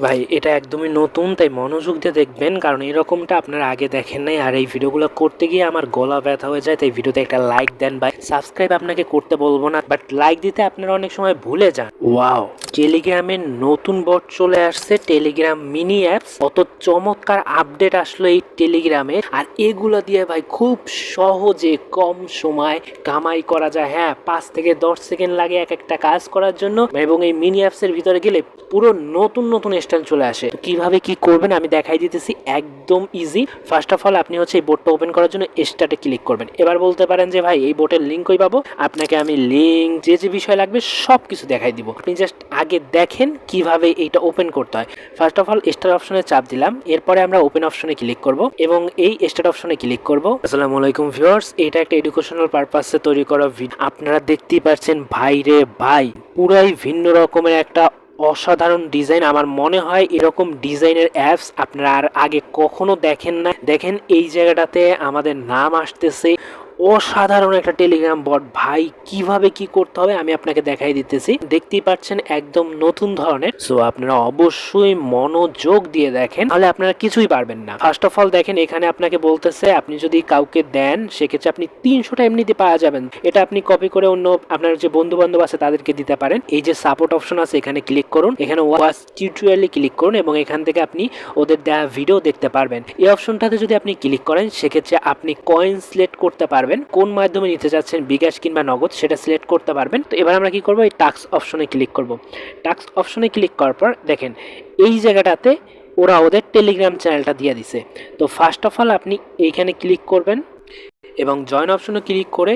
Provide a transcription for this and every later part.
ভাই এটা একদমই নতুন তাই মনোযোগ দিয়ে দেখবেন কারণ এরকমটা আপনারা আগে দেখেন নাই আর এই ভিডিওগুলো করতে গিয়ে আমার গলা ব্যথা হয়ে যায় তাই ভিডিওতে একটা লাইক দেন ভাই। সাবস্ক্রাইব আপনাকে করতে বলব না বাট লাইক দিতে আপনারা অনেক সময় ভুলে যান। ওয়াও টেলিগ্রামের নতুন বট চলে আসছে টেলিগ্রাম মিনি অ্যাপস কত চমৎকার আপডেট আসলো এই টেলিগ্রামে আর এগুলো দিয়ে ভাই খুব সহজে কম সময় কামাই করা যায়। হ্যাঁ পাঁচ থেকে দশ সেকেন্ড লাগে এক একটা কাজ করার জন্য এবং এই মিনি অ্যাপসের ভিতরে গেলে পুরো নতুন নতুন স্টাইল চলে আসে। তো কীভাবে কি করবেন আমি দেখাই দিতেছি, একদম ইজি ফার্স্ট অফ অল আপনি হচ্ছে এই বোর্ডটা ওপেন করার জন্য স্টার্টে ক্লিক করবেন। এবার বলতে পারেন যে, ভাই, এই বোর্ডের লিঙ্ক কই পাবো? আপনাকে আমি লিঙ্ক যে যে বিষয় লাগবে সব কিছু দেখাই দিব। আপনি জাস্ট আগে দেখেন কীভাবে এইটা ওপেন করতে হয়। ফার্স্ট অফ অল স্টার অপশনে চাপ দিলাম। এরপরে আমরা ওপেন অপশনে ক্লিক করব এবং এই স্টার্ট অপশনে ক্লিক করব। আসসালামু আলাইকুম ভিউয়ার্স এটা একটা এডুকেশনাল পারপাসে তৈরি করা ভিডিও আপনারা দেখতেই পাচ্ছেন ভাই রে ভাই, পুরাই ভিন্ন রকমের একটা অসাধারণ ডিজাইন। আমার মনে হয় এরকম ডিজাইনের অ্যাপস আপনারা আর আগে কখনো দেখেন না দেখেন এই জায়গাটাতে আমাদের নাম আসতেছে অসাধারণ একটা টেলিগ্রাম বট ভাই, কীভাবে কি করতে হবে আমি আপনাকে দেখাই দিতেছি। দেখতেই পাচ্ছেন একদম নতুন ধরনের। সো আপনারা অবশ্যই মনোযোগ দিয়ে দেখেন, তাহলে আপনারা কিছুই পারবেন না। ফার্স্ট অফ অল দেখেন, এখানে আপনাকে বলতেছে, আপনি যদি কাউকে দেন, সেক্ষেত্রে আপনি তিনশোটা এমনিতে পাওয়া যাবেন। এটা আপনি কপি করে অন্য আপনার যে বন্ধু বান্ধব আছে, তাদেরকে দিতে পারেন। এই যে সাপোর্ট অপশন আছে, এখানে ক্লিক করুন। এখানে ওয়াচ টিউটোরিয়ালে ক্লিক করুন এবং এখান থেকে আপনি ওদের দেওয়া ভিডিও দেখতে পারবেন। এই অপশনটাতে যদি আপনি ক্লিক করেন, সেক্ষেত্রে আপনি কয়েন সিলেক্ট করতে পারবেন, কোন মাধ্যমে নিতে চাচ্ছেন বিকাশ কিংবা নগদ, সেটা সিলেক্ট করতে পারবেন। তো এবার আমরা কি করব? এই টাক্স অপশনে ক্লিক করব। টাক্স অপশনে ক্লিক করার পর দেখেন, এই জায়গাটাতে ওরা ওদের টেলিগ্রাম চ্যানেলটা দিয়ে দিছে। তো ফার্স্ট অফ অল আপনি এইখানে ক্লিক করবেন এবং জয়েন অপশনে ক্লিক করে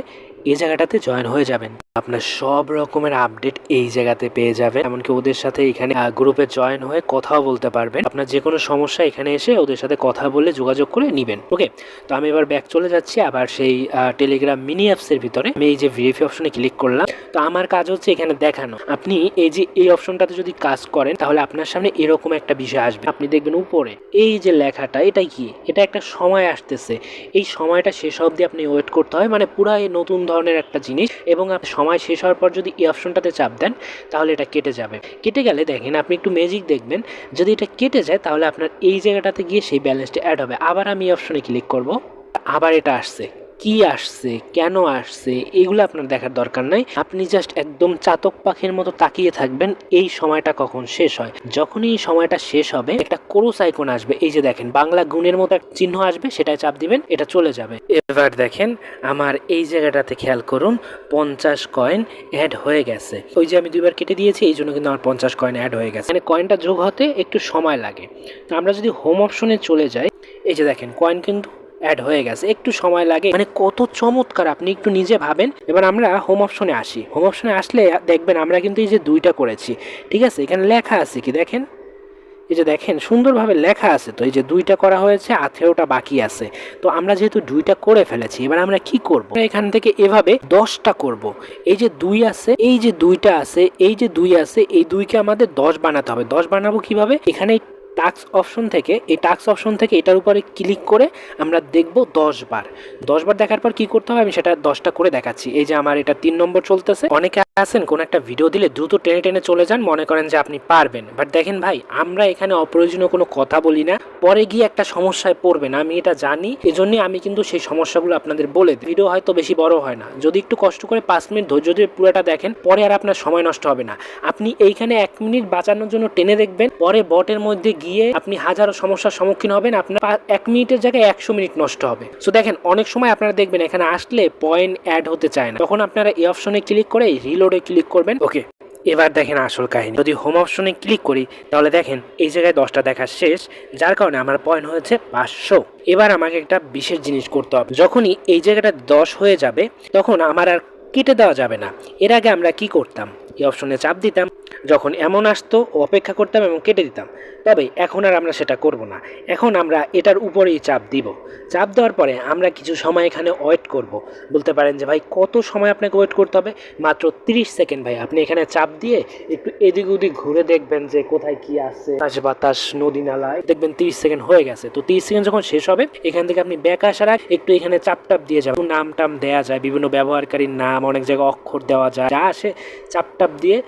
এই জায়গাটাতে জয়েন হয়ে যাবেন। আপনার সব রকমের আপডেট এই জায়গাতে পেয়ে যাবেন। এমনকি ওদের সাথে এখানে গ্রুপে জয়েন হয়ে কথাও বলতে পারবেন। আপনার যে কোনো সমস্যা এখানে এসে ওদের সাথে কথা বলে যোগাযোগ করে নেবেন। ওকে তো আমি এবার ব্যাক চলে যাচ্ছি আবার সেই টেলিগ্রাম মিনি অ্যাপসের ভিতরে। আমি এই যে ভিএফি অপশনে ক্লিক করলাম। তো আমার কাজ হচ্ছে এখানে দেখানো। আপনি এই যে এই অপশনটাতে যদি কাজ করেন, তাহলে আপনার সামনে এরকম একটা বিষয় আসবে। আপনি দেখবেন উপরে, এই যে লেখাটা এটাই কি? এটা একটা সময় আসতেছে। এই সময়টা শেষ অবধি আপনি ওয়েট করতে হয়। মানে পুরাই নতুন ধরনের একটা জিনিস এবং সময় শেষ হওয়ার পর যদি এই অপশনটাতে চাপ দেন, তাহলে এটা কেটে যাবে। কেটে গেলে দেখেন, আপনি একটু ম্যাজিক দেখবেন, যদি এটা কেটে যায়, তাহলে আপনার এই জায়গাটাতে গিয়ে সেই ব্যালেন্সটা অ্যাড হবে। আবার আমি এই অপশনে ক্লিক করব। আবার এটা আসছে। কি আসছে, কেন আসছে, এগুলো আপনার দেখার দরকার নাই। আপনি জাস্ট একদম চাতক পাখির মতো তাকিয়ে থাকবেন, এই সময়টা কখন শেষ হয়। যখনই এই সময়টা শেষ হবে, একটা কোরোস আইকন আসবে। এই যে দেখেন, বাংলা গুণের মতো একটা চিহ্ন আসবে সেটাই চাপ দিবেন, এটা চলে যাবে। এবার দেখেন, আমার এই জায়গাটাতে খেয়াল করুন, পঞ্চাশ কয়েন অ্যাড হয়ে গেছে। ওই যে আমি দুইবার কেটে দিয়েছি, এই জন্য কিন্তু আমার পঞ্চাশ কয়েন অ্যাড হয়ে গেছে। মানে কয়েনটা যোগ হতে একটু সময় লাগে। আমরা যদি হোম অপশনে চলে যাই, এই যে দেখেন কয়েন কিন্তু অ্যাড হয়ে গেছে। একটু সময় লাগে। মানে কত চমৎকার আপনি একটু নিজে ভাবেন। এবার আমরা হোম অপশনে আসি। হোম অপশনে আসলে দেখবেন আমরা কিন্তু এই যে দুইটা করেছি। ঠিক আছে? এখানে লেখা আছে কি? দেখেন। এই যে দেখেন, সুন্দরভাবে লেখা আছে তো। এই যে দুইটা করা হয়েছে, আঠেরোটা বাকি আছে। তো আমরা যেহেতু দুইটা করে ফেলেছি, এবার আমরা কি করব? এখান থেকে এভাবে দশটা করব। এই যে দুই আছে, এই যে দুইটা আছে, এই যে দুই আছে, এই দুইকে আমাদের দশ বানাতে হবে। দশ বানাবো কীভাবে? এখানে টাক্স অপশন থেকে, এই টাক্স অপশন থেকে এটার উপরে ক্লিক করে আমরা দেখব দশ বার। দশ বার দেখার পর কি করতে হবে? আমি সেটা দশটা করে দেখাচ্ছি। এই যে আমার এটা তিন নম্বর চলতেছে। অনেকে আছেন, কোন একটা ভিডিও দিলে দ্রুত টেনে টেনে চলে যান, মনে করেন যে আপনি পারবেন। বাট দেখেন ভাই, আমরা এখানে অপ্রয়োজনীয় কোনো কথা বলি না। পরে গিয়ে একটা সমস্যায় পড়বেন, আমি এটা জানি। এজন্যই আমি কিন্তু সেই সমস্যাগুলো আপনাদের বলে দিই। ভিডিও হয়তো বেশি বড় হয় না। যদি একটু কষ্ট করে পাঁচ মিনিট ধৈর্য ধরে পুরোটা দেখেন, পরে আর আপনার সময় নষ্ট হবে না। আপনি এইখানে এক মিনিট বাঁচানোর জন্য টেনে দেখবেন, পরে বটের মধ্যে গিয়ে আপনি হাজারো সমস্যার সম্মুখীন হবেন, আপনার এক মিনিটের জায়গায় একশো মিনিট নষ্ট হবে। সো দেখেন, অনেক সময় আপনারা দেখবেন, এখানে আসলে পয়েন্ট অ্যাড হতে চায় না। তখন আপনারা এই অপশনে ক্লিক করে রিলোডে ক্লিক করবেন। ওকে এবার দেখেন আসল কাহিনী। যদি হোম অপশনে ক্লিক করি, তাহলে দেখেন এই জায়গায় দশটা দেখা শেষ, যার কারণে আমার পয়েন্ট হয়েছে পাঁচশো। এবার আমাকে একটা বিশেষ জিনিস করতে হবে। যখনই এই জায়গাটা দশ হয়ে যাবে, তখন আমার আর কেটে দেওয়া যাবে না। এর আগে আমরা কি করতাম? এই অপশনে চাপ দিতাম। যখন এমন আসতো অপেক্ষা করতাম এবং কেটে দিতাম। তবে এখন আর আমরা সেটা করব না। এখন আমরা এটার উপরেই চাপ দিব। চাপ দেওয়ার পরে আমরা কিছু সময় এখানে ওয়েট করব। বলতে পারেন যে, ভাই, কত সময় আপনাকে ওয়েট করতে হবে? মাত্র 30 সেকেন্ড, ভাই। আপনি এখানে চাপ দিয়ে একটু এদিক ওদিক ঘুরে দেখবেন যে, কোথায় কি আছে। বাতাস বাতাস, নদী নালায় দেখবেন 30 সেকেন্ড হয়ে গেছে। তো 30 সেকেন্ড যখন শেষ হবে, এখান থেকে আপনি ব্যাক আসার আগে একটু এখানে চাপ টাপ দিয়ে যাবেন। নাম টাম দেওয়া যায়, বিভিন্ন ব্যবহারকারীর নাম, অনেক জায়গায় অক্ষর দেওয়া যায়। যা আসে, চাপ টাপ দিয়ে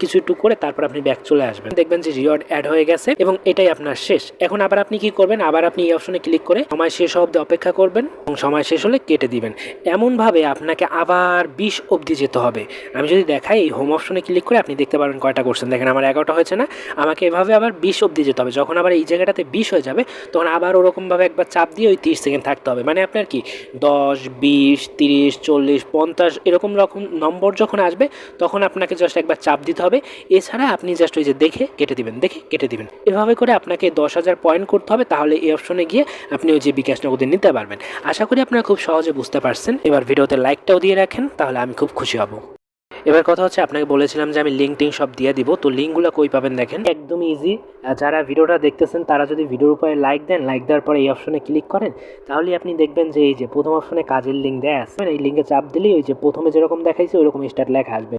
কিছু একটু করে তারপর আপনি ব্যাক চলে আসবেন। দেখবেন যে রিওয়ার্ড অ্যাড হয়ে গেছে এবং এটাই আপনার শেষ। এখন আবার আপনি কি করবেন? আবার আপনি এই অপশনে ক্লিক করে সময় শেষ অবধি অপেক্ষা করবেন এবং সময় শেষ হলে কেটে দিবেন। এমনভাবে আপনাকে আবার বিশ অবধি যেতে হবে। আমি যদি দেখাই, এই হোম অপশনে ক্লিক করে আপনি দেখতে পারবেন কয়টা করছেন। দেখেন, আমার এগারোটা হয়েছে না? আমাকে এভাবে আবার বিশ অবধি যেতে হবে। যখন আবার এই জায়গাটাতে বিশ হয়ে যাবে, তখন আবার ওরকমভাবে একবার চাপ দিয়ে ওই তিরিশ সেকেন্ড থাকতে হবে। মানে আপনার কি, দশ, বিশ, তিরিশ, চল্লিশ, পঞ্চাশ, এরকম রকম নম্বর যখন আসবে, তখন আপনাকে জাস্ট একবার চাপ দিতে হবে। এছাড়া আপনি জাস্ট ওই যে দেখে কেটে দিবেন, দেখে কেটে দিবেন। এভাবে করে আপনাকে দশ হাজার পয়েন্ট করতে হবে, তাহলে এই অপশনে গিয়ে আপনি ওই যে বিকাশ নগদে নিতে পারবেন। আশা করি আপনারা খুব সহজে বুঝতে পারছেন। এবার ভিডিওতে লাইকটাও দিয়ে রাখেন, তাহলে আমি খুব খুশি হব। এবার কথা হচ্ছে আপনাকে বলেছিলাম যে আমি লিঙ্ক টিঙ্ক সব দিয়ে দিব, তো লিঙ্কগুলো কই পাবেন দেখেন। একদম ইজি যারা ভিডিওটা দেখতেছেন, তারা যদি ভিডিওর উপরে লাইক দেন লাইক দেওয়ার পরে এই অপশনে ক্লিক করেন তাহলে আপনি দেখবেন যে এই যে প্রথম অপশনে কাজের লিঙ্ক দেয়া আছে। এই লিঙ্কে চাপ দিলেই ওই যে প্রথমে যেরকম দেখাইছে, ওইরকম স্টার্ট লেখা আসবে।